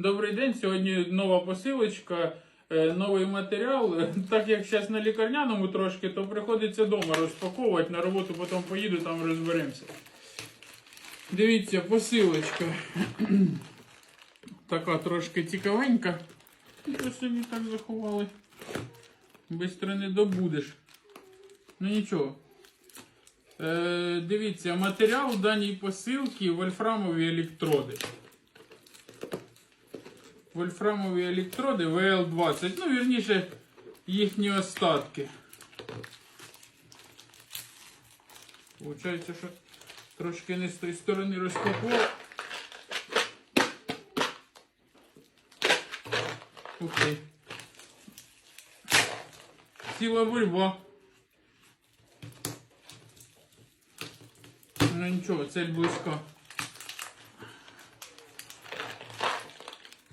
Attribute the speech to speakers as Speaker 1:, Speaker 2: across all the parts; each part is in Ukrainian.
Speaker 1: Добрий день. Сьогодні нова посилочка, е, новий матеріал. Е, Так як зараз на лікарняному трошки, то приходиться вдома розпаковувати. На роботу потім поїду, там розберемося. Дивіться, посилочка. Така трошки цікавенька. Що собі так заховали? Бистро не добудеш. Ну нічого. Е, дивіться, матеріал даній посилки вольфрамові електроди. Вольфрамові електроди ВЛ-20. Ну, вірніше, їхні остатки. Получається, що трошки не з тої сторони розпакував. Ти. Ціла борьба. Ну нічого, цель близька.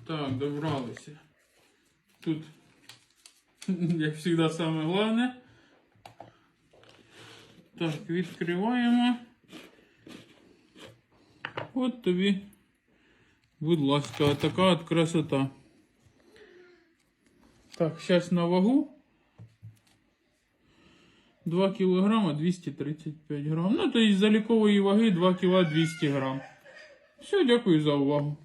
Speaker 1: Так, добралися. Тут, як завжди, саме головне. Так, відкриваємо. От тобі, будь ласка, така от красота. Так, зараз на вагу. 2 кг 235 грам. Ну, то із залікової ваги 2 кг 200 грам. Все, дякую за увагу.